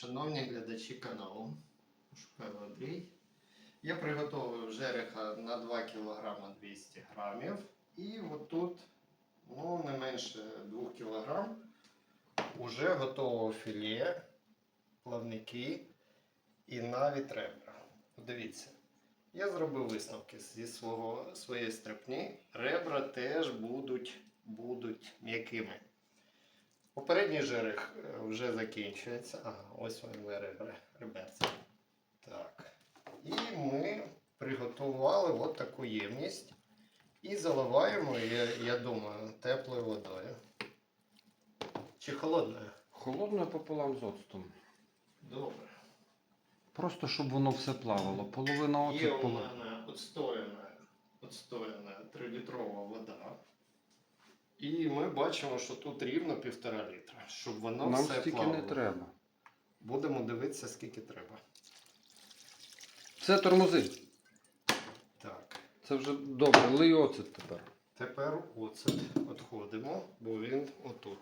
шановні глядачі каналу. Шукаю Андрій. Я приготував жереха на 2 кг 200 грамів. І отут, ну, не менше 2 кг, уже готове філе, плавники і навіть ребра. Дивіться, я зробив висновки зі свого, своєї стрипні. Ребра теж будуть, будуть м'якими. Попередній жерех е, вже закінчується. Ага, ось вони ребра, реберця. Так. І ми приготували от таку ємність. І заливаємо, я, я думаю, теплою водою. Чи холодною? Холодною пополам з оцтом. Добре. Просто щоб воно все плавало. Половина Є у половина. мене отстояна, отстояна 3-літрова вода. І ми бачимо, що тут рівно півтора літра, щоб воно Нам все стільки плавало. не треба. Будемо дивитися, скільки треба. Це тормози. Так. Це вже добре. Лий оцет тепер. Тепер оцет відходимо, бо він отут.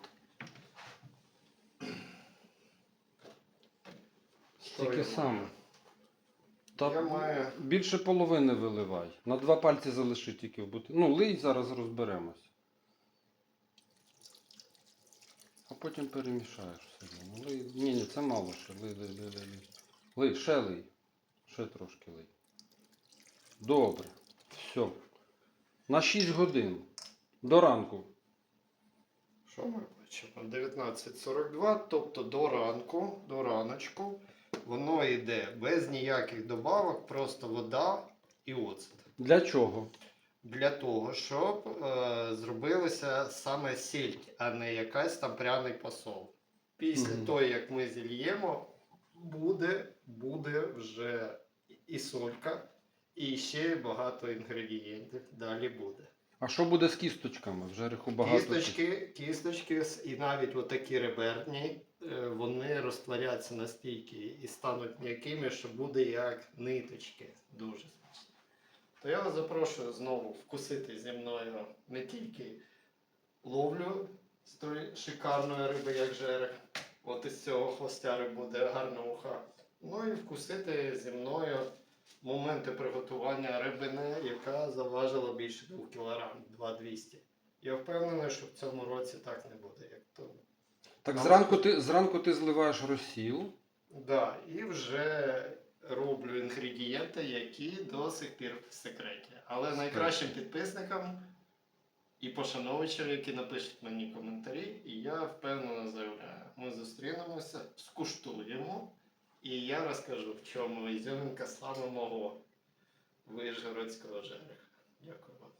Стільки саме. Та Я маю- більше половини виливай. На два пальці залиши тільки в бути. Ну, лий зараз розберемось. А потім перемішаєш все. Ну, лий. Ні, ні, це мало ще. Лий, лий, лий, лий. лий. Лий, ще лий. Ще трошки лий. Добре. Все. На 6 годин. До ранку. Що ми бачимо? 19.42, тобто до ранку, до раночку, воно йде без ніяких добавок, просто вода і оцет. Для чого? Для того, щоб е, зробилося саме сіль, а не якась там пряний посол. Після Мгм. того, як ми зільємо, буде, буде вже і солька, і ще багато інгредієнтів. Далі буде. А що буде з кісточками? В жереху багато. Кісточки, кісточки і навіть отакі реберні, е, вони розтворяться настільки і стануть м'якими, що буде як ниточки. Дуже смачно. То я вас запрошую знову вкусити зі мною не тільки ловлю з тої шикарної риби, як жерех. От із цього хвостяри буде гарна уха. Ну і вкусити зі мною моменти приготування рибини, яка заважила більше 2 кг, 2,200. Я впевнений, що в цьому році так не буде, як то. Так зранку ти, зранку ти зливаєш розсіл. Да, і вже роблю інгредієнти, які до сих пір в секреті. Але найкращим підписникам і пошановичам, які напишуть мені коментарі, і я впевнено заявляю, ми зустрінемося, скуштуємо, і я розкажу, в чому ізюминка саме мого вижгородського жереха. Дякую вам.